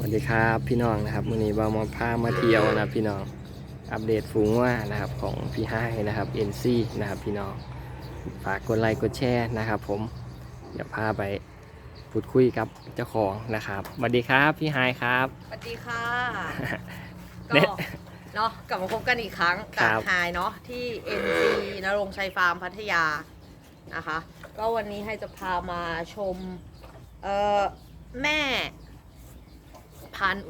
สวัสดีครับพี่น้องนะครับวันนี้เรามาพามาเที่ยวนะพี่น้องอัปเดตฝูงว่านะครับของพี่ไฮนะครับ NC นะครับพี่น้องฝากกดไลค์กดแชร์นะครับ ผมเดี๋ยวพาไปพูดคุยกับเจ้าของนะครับสวัสดีครับพี่ไฮครับสวัสดีค่ะเน็ก็ตเนาะกลับมาพบกันอีกครั้งครักับบไฮเนาะที่ NC นรงค์ชัยฟาร์มพัทยานะคะ ก็วันนี้ให้จะพามาชมเอ่อแม่ พันธุ์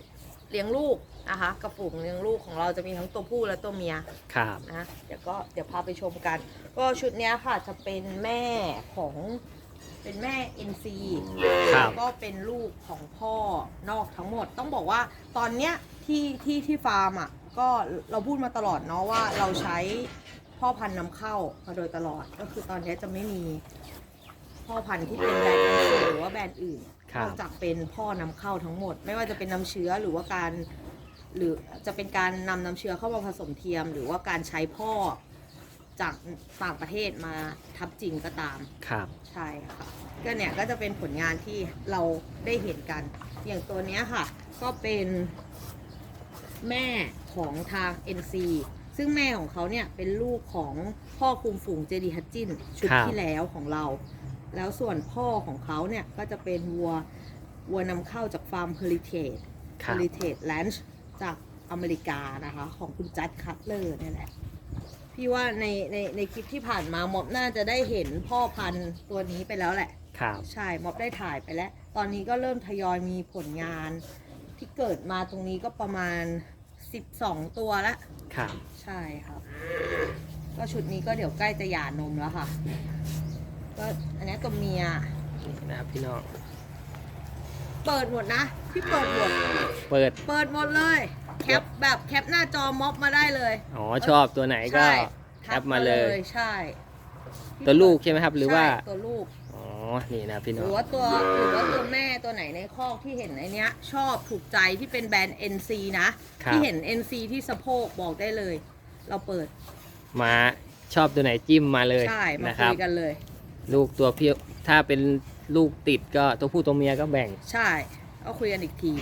เลี้ยงลูกนะคะกระฝูงเลี้ยงลูกของเราจะมีทั้งตัวผู้และตัวเมียครับนะเดี๋ยวก็เดี๋ยวพาไปชมกัน ก็ชุดเนี้ยค่ะจะเป็นแม่ของเป็นแม่ NC ครับก็เป็นลูกของพ่อนอกทั้งหมด ต้องบอกว่าตอนเนี้ยที่ที่ที่ฟาร์มอะก็เราพูดมาตลอดเนาะว่าเราใช้พ่อพันธุ์นำเข้ามาโดยตลอด ก็คือตอนเนี้ยจะไม่มีพ่อพันธุ์ที่เป็นแบรนด์ NC หรือว่าแบรนด์อื่นครับ นอกจากเป็นพ่อนำเข้าทั้งหมด ไม่ว่าจะเป็นน้ำเชื้อหรือว่าการ หรือจะเป็นการนำน้ำเชื้อเข้ามาผสมเทียม หรือว่าการใช้พ่อจากต่างประเทศมาทับจริงก็ตาม ครับ ใช่ค่ะ ก็เนี่ยก็จะเป็นผลงานที่เราได้เห็นกัน อย่างตัวเนี้ยค่ะ ก็เป็นแม่ของทาง NC ซึ่งแม่ของเขาเนี่ยเป็นลูกของพ่อคุมฝูงเจดีฮัตจินชุดครับที่แล้วของเรา แล้วส่วนพ่อของเขาเนี่ยก็จะเป็นวัววัวนำเข้าจากฟาร์ม Heritage ครับ Heritage Ranch จากอเมริกานะคะ ของคุณจัดคัตเลอร์เนี่ยแหละ พี่ว่าในในในคลิปที่ผ่านมาม็อบน่าจะได้เห็นพ่อพันธุ์ตัวนี้ไปแล้วแหละ ครับใช่ ม็อบได้ถ่ายไปแล้ว ตอนนี้ก็เริ่มทยอยมีผลงาน ที่เกิดมาตรงนี้ก็ประมาณ 12 ตัวแล้วครับใช่ครับ ก็ชุดนี้ก็เดี๋ยวใกล้จะหย่านมแล้วค่ะ ก็อันนี้ตัวเมีย นี่นะครับพี่น้อง เปิดหมดนะพี่เปิดหมด เปิด เปิดหมดเลย แคปแบบแคปหน้าจอม็อบมาได้เลยอ๋อ ชอบตัวไหนก็ ใช่แคปมาเลย ใช่ตัวลูกใช่ไหมครับ หรือว่า ใช่ตัวลูก อ๋อ นี่นะพี่หน้อรืง อว่าตัวหรือว่าตัวแม่ตัวไหนในคอกที่เห็นในเนี้ย ชอบถูกใจที่เป็นแบรนด์ NC นะ ครับ ที่เห็น NC ที่สะโพกบอกได้เลย เราเปิดมาชอบตัวไหนจิ้มมาเลยใช่มานะคคุรับ ยกันเลย ลูกตัวพี่ถ้าเป็นลูกติดก็ตัวผู้ตัวเมียก็แบ่งใช่ก็คุยกันอีกที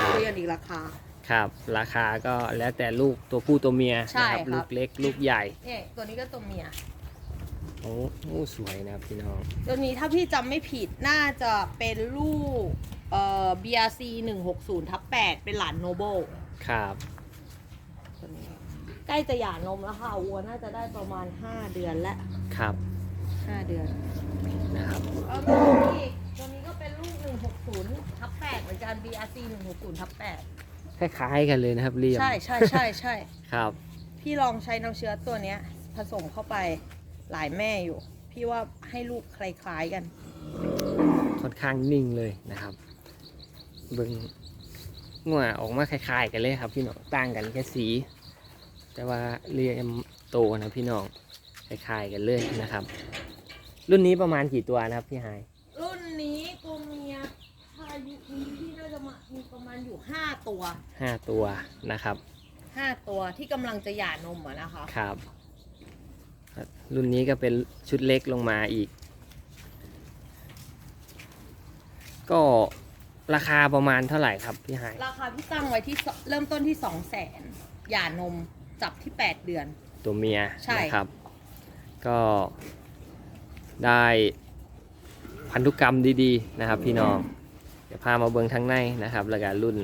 ครับคุยกันอีกราคา ครับ ราคาก็แล้วแต่ลูกตัวผู้ตัวเมียใช่นะครับครับ ลูกเล็กลูกใหญ่เนี่ยตัวนี้ก็ตัวเมีย โอ้โหสวยนะครับพี่น้องตัวนี้ถ้าพี่จำไม่ผิดน่าจะเป็นลูกเอ่อ BRC 160ทับ8เป็นหลานโนโบครับตัวนี้ใกล้จะหย่านมแล้วค่ะวัวน่าจะได้ประมาณ 5 เดือนแล้ว ครับ 5เดือน นะครับ เออตัวนี้ตัวนี้ก็เป็นลูก160ทับ8เหมือนกัน BRC 160ทับคล้ายๆกันเลยนะครับเรีย8มใช่ใช่ใช่ใช่ ครับ พี่ลองใช้น้ำเชื้อตัวเนี้ย ผสมเข้าไปหลายแม่อยู่ พี่ว่าให้ลูกคล้ายๆกัน ค่อนข้างนิ่งเลยนะครับ เบิ้งงัวออกมาคล้ายๆกันเลยครับ พี่น้องต่างกันแค่สี แต่ว่าเรียมโตนะพี่น้องคล้ายๆกันเลยนะครับ รุ่นนี้ประมาณกี่ตัวนะครับพี่ไฮายรุ่นนี้ตัวเมียถ้าอายุนี้พี่น่าจะมามีประมาณอยู่5ตัวห้าตัวนะครับ5ตัวที่กำลังจะหย่านมอะนะคะครับ รุ่นนี้ก็เป็นชุดเล็กลงมาอีก ก็ราคาประมาณเท่าไหร่ครับพี่ไฮายราคาพี่ตั้งไว้ที่สเริ่มต้นที่2 0 0แสนหย่านมจับที่8เดือน ตัวเมียใช่นะครับ ก็ ได้พันธุกรรมดีๆนะครับ พี่น้องเดี๋ยวพามาเบิ่งทั้งในนะครับแล้วก็รุ่น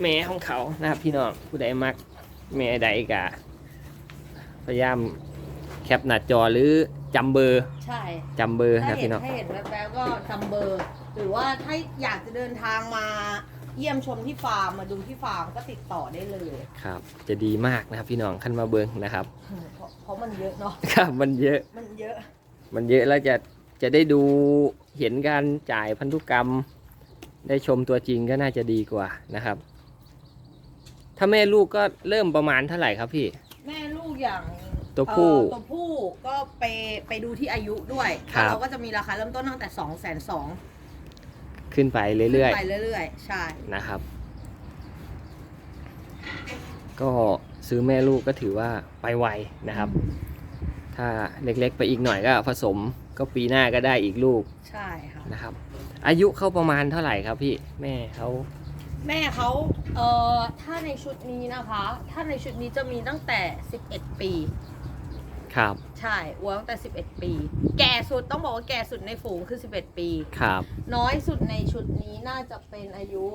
แม่ของเขานะครับ พี่น้องผู้ใดมักแม่ใดกะพยายามแคปหน้าจอหรือจำเบอร์ใช่จำเบอร์ถ้านะเห็พี่นน้อง ถ้าเห็นแวบๆก็จำเบอร์ หรือว่าถ้าอยากจะเดินทางมา เยี่ยมชมที่ฟาร์มมาดูที่ฟาร์มก็ติดต่อได้เลยครับ จะดีมากนะครับพี่น้องขั้นมาเบิ่งนะครับ เพราะเพราะมันเยอะเนาะครับมันเยอะมันเยอะมันเยอะแล้วจะจะได้ดูเห็นการจ่ายพันธุกรรม ได้ชมตัวจริงก็น่าจะดีกว่านะครับ ถ้าแม่ลูกก็เริ่มประมาณเท่าไหร่ครับพี่ แม่ลูกอย่างตัวผู้ เอ่อตัวผู้ก็ไปไปดูที่อายุด้วยครับ แล้วเราก็จะมีราคาเริ่มต้นตั้งแต่2องแสนสอง ขึ้นไปเรื่อย ไปเรื่อยๆ ใช่ ๆ นะครับ ก็ซื้อแม่ลูกก็ถือว่าไปไวนะครับ ถ้าเล็กๆไปอีกหน่อยก็ผสมก็ปีหน้าก็ได้อีกลูกใช่ค่ะ นะครับ อายุเขาประมาณเท่าไหร่ครับพี่แม่เขาแม่เขาเอ่อถ้าในชุดนี้นะคะ ถ้าในชุดนี้จะมีตั้งแต่ 11 ปี ครับ ใช่วัวตั้งแต่11 ปี แก่สุดต้องบอกว่าแก่สุดในฝูงคือ 11 ปี ครับ น้อยสุดในชุดนี้น่าจะเป็นอายุ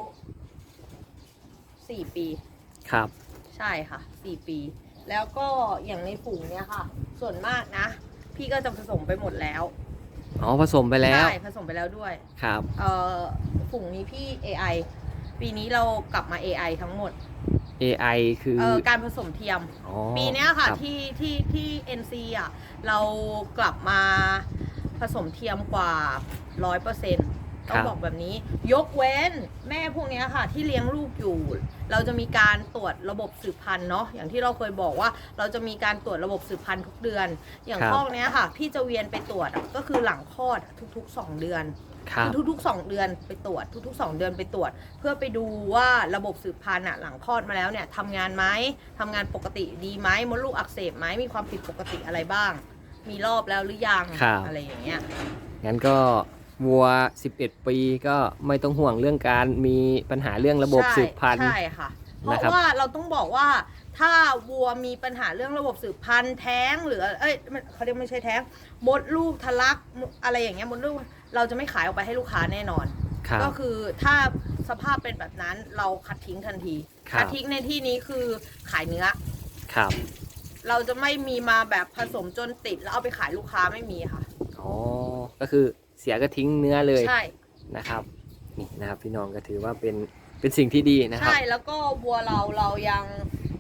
4 ปี ครับ ใช่ค่ะ 4 ปี แล้วก็อย่างในฝูงเนี่ยค่ะ ส่วนมากนะ พี่ก็จะผสมไปหมดแล้วอ๋อผสมไปแล้ว ใช่ผสมไปแล้วด้วย ครับ เอ่อ ฝูงนี้พี่ AI ปีนี้เรากลับมา AI ทั้งหมด AI คือ เอ่อการผสมเทียม อ๋อปีเนี้ยค่ะรับ ที่ที่ที่ NC อะเรากลับมาผสมเทียมกว่าร้อยเปอร์เซ็นต์ต้องบอกแบบนี้ ยกเว้นแม่พวกเนี้ยค่ะ ที่เลี้ยงลูกอยู่ เราจะมีการตรวจระบบสืบพันธุ์เนาะอย่างที่เราเคยบอกว่า เราจะมีการตรวจระบบสืบพันธุ์ทุกเดือน อย่างครับข้อเนี้ยค่ะ พี่จะเวียนไปตรวจอะก็คือหลังคลอดทุกๆ 2 เดือน ครับ คือทุกๆ2เดือนไปตรวจทุกๆ2เดือนไปตรวจ เพื่อไปดูว่าระบบสืบพันธุ์อะหลังคลอดมาแล้วเนี่ยทำงานไหมทำงานปกติดีไหมมดลูกอักเสบไหมมีความผิดปกติอะไรบ้าง มีรอบแล้วหรือยังครับ อะไรอย่างเงี้ย งั้นก็วัว 11 ปีก็ไม่ต้องห่วงเรื่องการมีปัญหาเรื่องระบบใช่สืบพันธุ์ ใช่ค่ะ เพราะนะครับว่าเราต้องบอกว่าถ้าวัวมีปัญหาเรื่องระบบสืบพันธุ์แท้งหรือเอ้ยมันเขาเรียกไม่ใช่แท้งมดลูกทะลักอะไรอย่างเงี้ยมดลูก เราจะไม่ขายออกไปให้ลูกค้าแน่นอน ครับ ก็คือถ้าสภาพเป็นแบบนั้นเราคัดทิ้งทันที ครับ คัดทิ้งในที่นี้คือขายเนื้อ ครับเราจะไม่มีมาแบบผสมจนติดแล้วเอาไปขายลูกค้าไม่มีค่ะ อ๋อก็คือเสียก็ทิ้งเนื้อเลยใช่ นะครับนี่นะครับพี่น้องก็ถือว่าเป็นเป็นสิ่งที่ดีนะครับ ใช่แล้วก็วัวเราเรายัง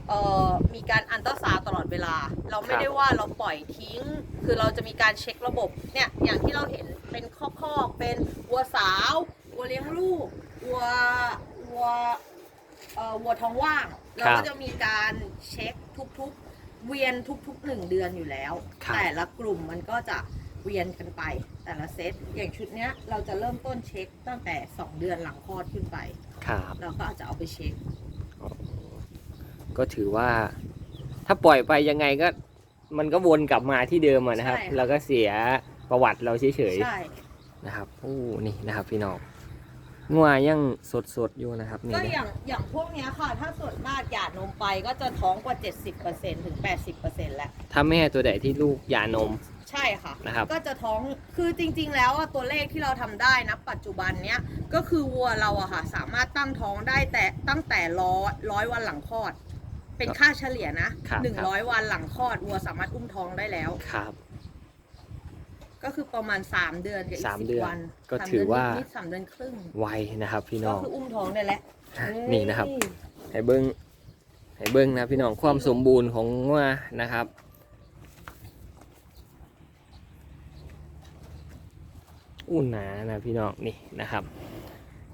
เอ่อมีการอันตราซาวด์ตลอดเวลา เราไม่ครับได้ว่าเราปล่อยทิ้ง คือเราจะมีการเช็คระบบเนี่ยอย่างที่เราเห็นเป็นข้อข้อๆเป็นวัวสาววัวเลี้ยงลูกวัววัวเอ่อวัวท้องว่าง เราก็จะมีการเช็คทุกๆเวียนทุกๆหนึ่งเดือนอยู่แล้ว ครับ แต่ละกลุ่มมันก็จะเวียนกันไป แต่ละเซตอย่างชุดเนี้ยเราจะเริ่มต้นเช็คตั้งแต่ 2 เดือนหลังคลอดขึ้นไป ครับ เราก็อาจจะเอาไปเช็ค ก็ถือว่า ถ้าปล่อยไปยังไงก็ มันก็วนกลับมาที่เดิมอะนะครับ ใช่ค่ะ แล้วก็เสียประวัติเราเฉยใช่ ๆนะครับโอ้นี่นะครับ พี่น้องงัวยังสดๆอยู่นะครับนี่ก็นะอย่างอย่างพวกเนี้ยค่ะ ถ้าส่วนมากหย่านมไปก็จะท้องกว่า 70%ถึง 80%แล้ว ถ้าแม่ตัวใดที่ลูกหย่านมใช่ค่ะ นะครับ ก็จะท้อง คือจริง ๆ แล้วอะตัวเลขที่เราทำได้นะปัจจุบันเนี้ย ก็คือวัวเราอะค่ะ สามารถตั้งท้องได้แต่ตั้งแต่ร้อยร้อยวันหลังคลอด เป็นค่าเฉลี่ยนะครับหนึ่งครับร้อยวันหลังคลอดวัวสามารถอุ้มท้องได้แล้ว ครับ ก็คือประมาณ3เดือนกับอีกสามสิบเดือนวันก็สมถือว่า เดืนนิดๆสามเดือนครึ่งไวนะครับ พี่น้ก็อง คืออุ้มท้องได้แล้วอะนี่นะครับให้เบิ้งให้เบิ้งนะพี่น้องความสมบูรณ์ของงัวนะครับอุ่นหนานะพี่น้องนี่นะครับ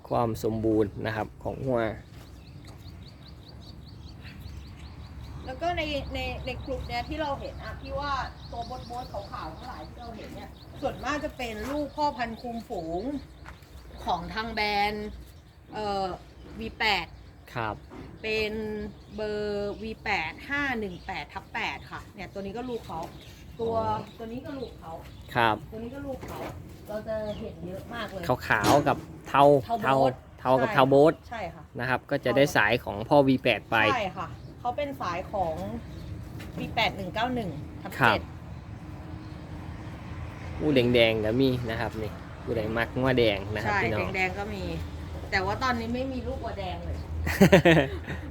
ความสมบูรณ์นะครับของงัว แล้วก็ในในในกลุ่มเนี้ยที่เราเห็นอะที่ว่าตัวบดบดๆขาวๆทั้งหลายที่เราเห็นเนี่ยส่วนมากจะเป็นลูกพ่อพันธุ์คุมฝูงของทางแบรนด์เอ่อ V8 ครับ เป็นเบอร์ V8 518ทับ8ค่ะ เนี่ยตัวนี้ก็ลูกเขาตัวตัวนี้ก็ลูกเขาครับตัวนี้ก็ลูกเขาเราจะเห็นเยอะมากเลยขาวๆกับเทาเทาเทาโบ๊ทเทากับใช่เทาโบ๊ทใช่ค่ะนะครับ ก็จะได้สายของพ่อ V8 ไปใช่ค่ะ เขาเป็นสายของ V8 191ทับครับ เจ็ดอู้แดงๆก็มีนะครับนี่ผู้ใดมักงัวแดงนะครับใช่พี่น้อง แดงๆก็มี แต่ว่าตอนนี้ไม่มีลูกวัวแดงเลย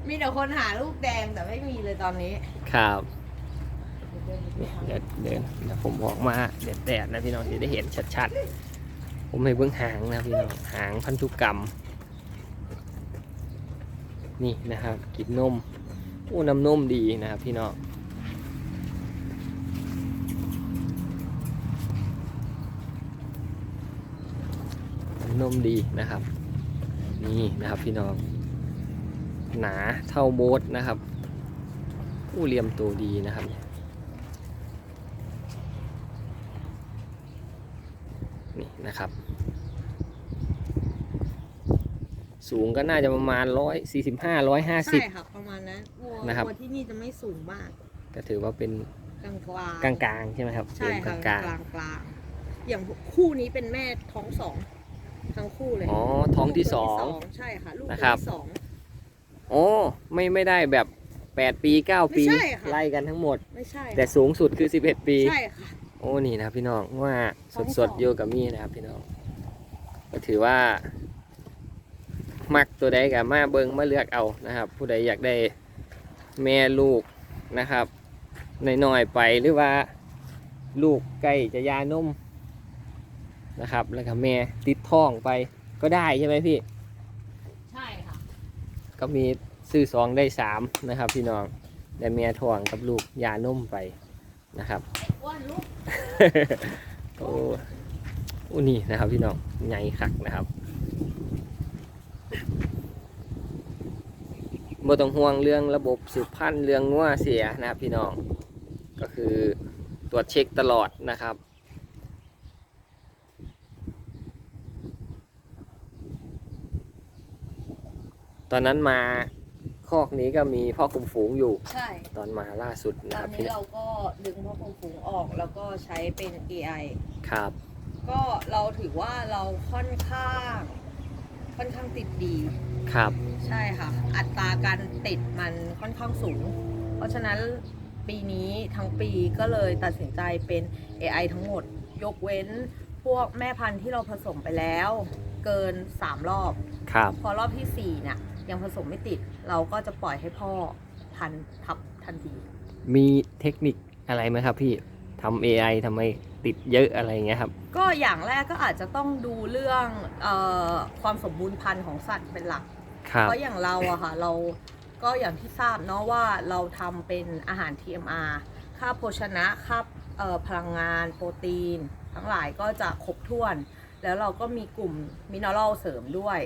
มีแต่คนหาลูกแดงแต่ไม่มีเลยตอนนี้ ครับนี่เดี๋ยวเดินเดี๋ยวผมออกมาเด็ดแดดนะพี่น้องจะได้เห็นชัดๆ ผมให้เบื้องหางนะพี่น้องหางพันธุกรรม นี่นะครับกินนม อู้น้ำนุ่มดีนะครับพี่น้องน้ำนมดีนะครับ นี่นะครับพี่น้อง หนาเท่าโบสนะครับอู้เหลี่ยมตัวดีนะครับนี่นะครับ สูงก็น่าจะประมาณร้อยสี่สิบห้าร้อยห้าสิบใช่ค่ะประมาณนั้น นะครับวัวที่นี่จะไม่สูงมาก ก็ถือว่าเป็นกลางกลางกลางๆใช่ไหมครับใช่ค่ะกกลาลางงกลางๆอย่างคู่นี้เป็นแม่ท้องสองทั้งคู่เลยอ๋อท้องที่สองตัวใช่ค่ะ ลูกตัวนะครับ ที่สอง โอ้ไม่ไม่ได้แบบ 8 ปี 9 ปี ไม่ใช่ค่ะ ไล่กันทั้งหมด ไม่ใช่แต่สูงสุดคือ 11 ปี ใช่ค่ะ โอ้นี่นะครับพี่น้องว่าสท้อดงสสอดงๆอยู่กับมี่นะครับพี่น้อง ก็ถือว่า มักตัวใดกับมาเบิงมาเลือกเอานะครับ ผู้ใดอยากได้ แม่ลูกนะครับน้อยๆไปหรือว่าลูกใกล้จะยานมนะครับ แล้วก็แม่ติดท้องไปก็ได้ใช่ไหมพี่ ใช่ค่ะ ก็มีซื้อสองได้สามนะครับ พี่น้องได้เมียทองกับลูกยานุ่มไปนะครับอ้วนลูกโอ้โอ้นี่นะครับพี่น้องใหญ่คักนะครับ บ่ต้องห่วงเรื่องระบบสืบพันธุ์เรื่องงัวเสียนะครับพี่น้อง ก็คือตรวจเช็คตลอดนะครับ ตอนนั้นมาคอกนี้ก็มีพ่อคุมฝูงอยู่ ใช่ ตอนมาล่าสุดตนะอคนรับนี้พี่เราก็ดึงพ่อคงฝูงออกแล้วก็ใช้เป็น AI ครับ ก็เราถือว่าเราค่อนข้าง ค่อนข้างติดดี ครับ ใช่ค่ะ อัตราการติดมันค่อนข้างสูง เพราะฉะนั้นปีนี้ทั้งปีก็เลยตัดสินใจเป็น AI ทั้งหมด ยกเว้นพวกแม่พันธุ์ที่เราผสมไปแล้ว เกิน 3 รอบ ครับ พอรอบที่ 4 เนี่ย ยังผสมไม่ติด เราก็จะปล่อยให้พ่อพันธุ์ทับทันที มีเทคนิคอะไรไหมครับพี่ทำ AI ทำไม ติดเยอะอะไรเงี้ยครับ ก็อย่างแรกก็อาจจะต้องดูเรื่องเออความสมบูรณ์พันธุ์ของสัตว์เป็นหลัก ครับ เพราะอย่างเราอะค่ะเราก็อย่างที่ทราบเนาะว่าเราทำเป็นอาหาร TMR ค่าโภชนะค่าเอ่อพลังงานโปรตีน ทั้งหลายก็จะครบถ้วน แล้วเราก็มีกลุ่มมินเนอรัลเสริมด้วย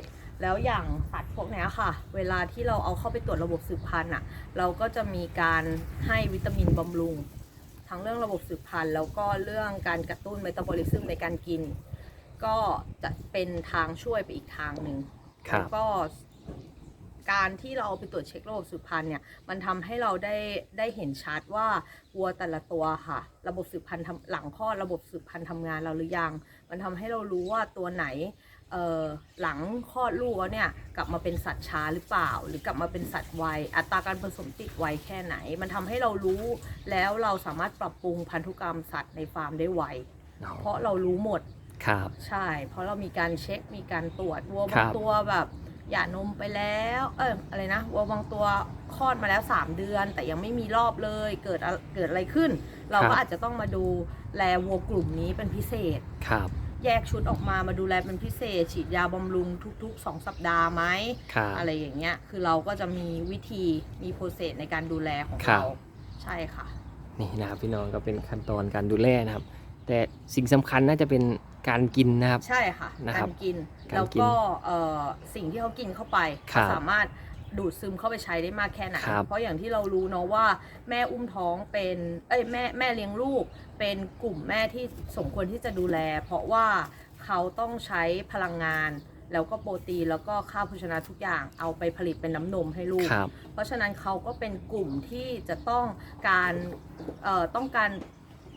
แล้วอย่างสัตว์พวกเนี้ยค่ะ เวลาที่เราเอาเข้าไปตรวจระบบสืบพันธุ์อะเราก็จะมีการให้วิตามินบำรุง ทั้งเรื่องระบบสืบพันธุ์แล้วก็เรื่องการกระตุ้นเมตาบอลิซึมในการกิน ก็จะเป็นทางช่วยไปอีกทางหนึ่งครัแล้บวก็การที่เราเอาไปตรวจเช็คระบบสืบพันธุ์เนี่ยมันทำให้เราได้ได้เห็นชัดว่าวัวแต่ละตัวค่ะ ระบบสืบพันธุ์ทำหลังคลอดระบบสืบพันธุ์ทำงานเราหรือยัง มันทำให้เรารู้ว่าตัวไหนเอ่อ หลังคลอดลูกแล้วเนี่ยกลับมาเป็นสัตว์ช้าหรือเปล่า หรือกลับมาเป็นสัตว์ไวอัตราการผสมติดไวแค่ไหน มันทำให้เรารู้แล้วเราสามารถปรับปรุงพันธุกรรมสัตว์ในฟาร์มได้ไวเพราะเรารู้หมดครับใช่ เพราะเรามีการเช็คมีการตรวจวัวครับาบงตัวแบบหย่านมไปแล้ว เอออะไรนะวัวบางตัวคลอดมาแล้ว 3 เดือน แต่ยังไม่มีรอบเลยเกิดอะเกิดอะไรขึ้น เราก็อาจจะต้องมาดูแลวัวกลุ่มนี้เป็นพิเศษครับ แยกชุดออกมามาดูแลเป็นพิเศษ ฉีดยาบำรุงทุกๆ 2 สัปดาห์ไหมครับอะไรอย่างเงี้ยคือเราก็จะมีวิธีมีโปรเซสในการดูแลของครับ เราใช่ค่ะ นี่นะครับพี่น้องก็เป็นขั้นตอนการดูแลนะครับ แต่สิ่งสำคัญน่าจะเป็นการกินนะครับ ใช่ค่ะ นะครับการกิน การแล้วกินก็เอ่อสิ่งที่เขากินเข้าไปครับ สามารถ ดูดซึมเข้าไปใช้ได้มากแค่ไหน ครับ เพราะอย่างที่เรารู้เนาะว่าแม่อุ้มท้องเป็น เอ้ยแม่แม่เลี้ยงลูก เป็นกลุ่มแม่ที่สมควรที่จะดูแล เพราะว่าเขาต้องใช้พลังงาน แล้วก็โปรตีนแล้วก็ข้าวโภชนาทุกอย่างเอาไปผลิตเป็นน้ำนมให้ลูก ครับ เพราะฉะนั้นเขาก็เป็นกลุ่มที่จะต้องการเอ่อต้องการ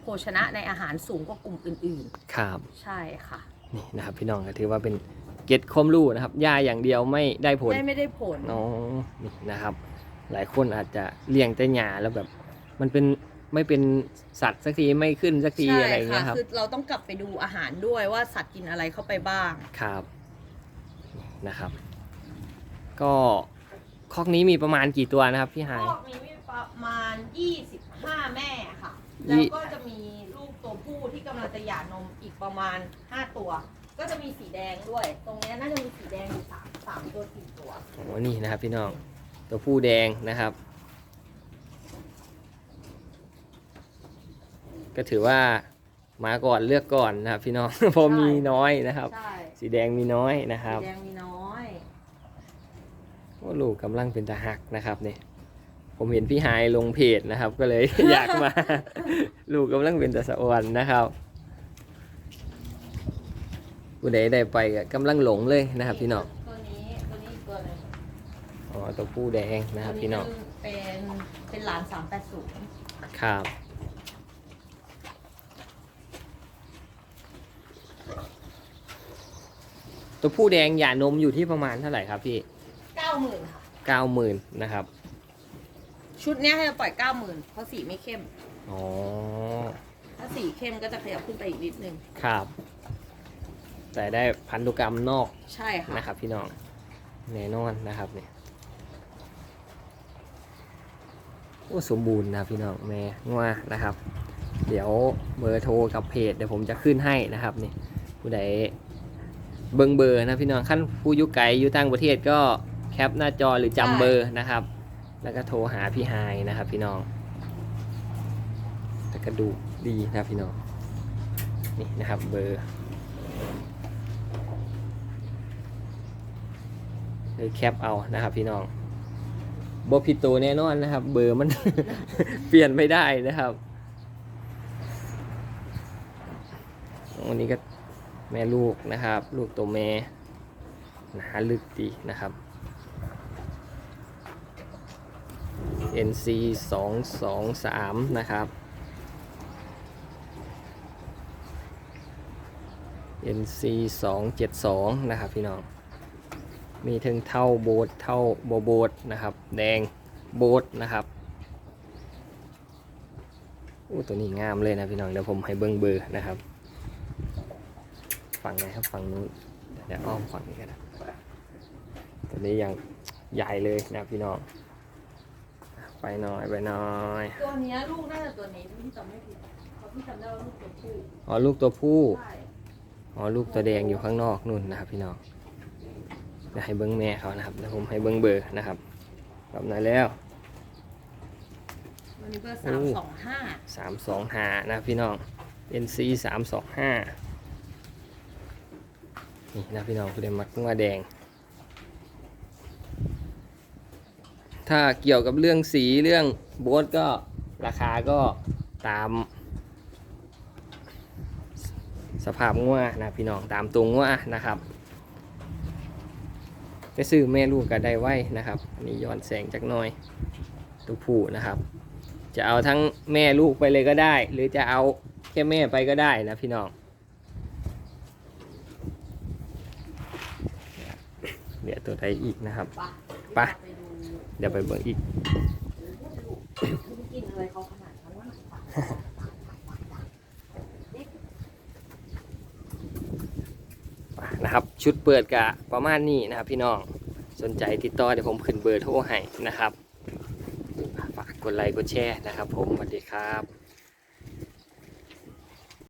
โภชนะในอาหารสูงกว่ากลุ่มอื่นครับ ๆ ใช่ค่ะ นี่นะครับพี่น้องก็ถือว่าเป็น เกร็ดความรู้นะครับยาอย่างเดียวไม่ได้ผลไม่ไม่ได้ผลน้องนี่นะครับ หลายคนอาจจะเลี้ยงแต่หญ้าแล้วแบบ มันเป็นไม่เป็นสัตว์สักทีไม่ขึ้นสักทีใช่อะไรอย่างเงี้ยครับคือเราต้องกลับไปดูอาหารด้วยว่าสัตว์กินอะไรเข้าไปบ้างครับนี่นะครับ ก็คอกนี้มีประมาณกี่ตัวนะครับพี่หายพวกนี้มีประมาณ 25 แม่ค่ะยี่แล้วก็จะมีลูกตัวผู้ที่กำลังจะหย่านมอีกประมาณ 5 ตัว ก็จะมีสีแดงด้วย ตรงเนี้ยน่าจะมีสีแดงอยู่สามสามตัวสี่ตัว โอ้นี่นะครับพี่น้อง ตัวผู้แดงนะครับ ก็ถือว่ามาก่อนเลือกก่อนนะครับ พี่น้อง เพราะมีน้อยนะครับ ใช่ สีแดงมีน้อยนะคสีรับแดงมีน้อย โอ้ลูกกำลังเป็นตาหักนะครับเนี่ยผมเห็นพี่หายลงเพจนะครับ ก็เลย อยากมา ลูกกำลังเป็นตาสะอวนนะครับ ผู้ใดได้ไปก็กำลังหลงเลยนะครับพี่น้องตัวนี้ตัวนี้อีกตัวหนึงอ๋อตัวผู้แดงนะครับพี่น้องเป็นเป็นหลาน380ครับตัวผู้แดงหย่านมอยู่ที่ประมาณเท่าไหร่ครับพี่เก้าหมื่นค่ะ เก้าหมื่นนะครับชุดเนี้ยให้เราปล่อยเก้าหมื่นเพราะสีไม่เข้ม อ๋อถ้าสีเข้มก็จะขยับขึ้นไปอีกนิดนึงครับ แต่ได้พันธุกรรมนอกใช่ค่ะนะครับ พี่น้องแน่นอนนะครับเนี่ยโอ้สมบูรณ์นะพี่น้องแม่งัวนะครับ เดี๋ยวเบอร์โทรกับเพจเดี๋ยวผมจะขึ้นให้นะครับนี่ผู้ใดเบิ่งเบอร์นะพี่น้องขั้นผู้อยุไกลอยู่ต่างประเทศก็แคปหน้าจอหรือจำเบอร์นะครับ แล้วก็โทรหาพี่ไฮายนะครับ พี่น้องแต่กระดูกดีนะพี่น้องนี่นะครับเบอร์ เลยแคปเอานะครับพี่น้องบผิดตัวแน่นอนนะครับ เบอร์มัน เปลี่ยนไม่ได้นะครับวันนี้ก็แม่ลูกนะครับ ลูกตัวแม่หนาลึกดีนะครับ NC 2 2 3นะครับ NC 2 7 2นะครับพี่น้อง มีถึงเท่าโบทเท่าโบโบทนะครับ แดงโบทนะครับอู้ตัวนี้งามเลยนะพี่น้องเดี๋ยวผมให้เบิ้งเบอร์นะครับ ฝั่งไหนครับฝั่งนู้นเดี๋ยวอ้อมฝั่งนี้กันนะตัวนี้ยังใหญ่เลยนะพี่น้องไปหน่อยไปหน่อยตัวเนี้ยลูกน่าจะตัวนี้พี่จำไม่ผิดเพราะพี่จำได้ว่าลูกตัวผู้อ๋อลูกตัวผู้ใช่อ๋อลูกตัวแดงอยู่ข้างนอกนู่นนะครับพี่น้อง เดี๋ยวให้เบิ้งแม่เขานะครับเดี๋ยวผมให้เบิ้งเบอร์นะครับแบบไหนแล้ว วันนี้เบอร์โอ้สามสองห้าสามสองห้านะพี่น้อง NC สามสองห้านี่นะพี่น้องคุณเดมักว่าแดง ถ้าเกี่ยวกับเรื่องสีเรื่องโบสก็ราคาก็ตาม สภาพงัวนะพี่น้องตามตัวงัวนะครับ ไปซื้อแม่ลูกก็ได้ไว้นะครับอันนี้ย้อนแสงจากน้อยตัวผู้นะครับ จะเอาทั้งแม่ลูกไปเลยก็ได้ หรือจะเอาแค่แม่ไปก็ได้นะพี่น้องเดี๋ยวตัวใดอีกนะครับปะไปเดี๋ยวไปเบิ่งอีก กินอะไรเขาขนาดนั้นวะ นะครับ ชุดเปิดกะประมาณนี้นะครับ พี่น้องสนใจติดต่อเดี๋ยวผมขึ้นเบอร์โทรให้นะครับฝากกดไลค์กดแชร์นะครับ ผมสวัสดีครับ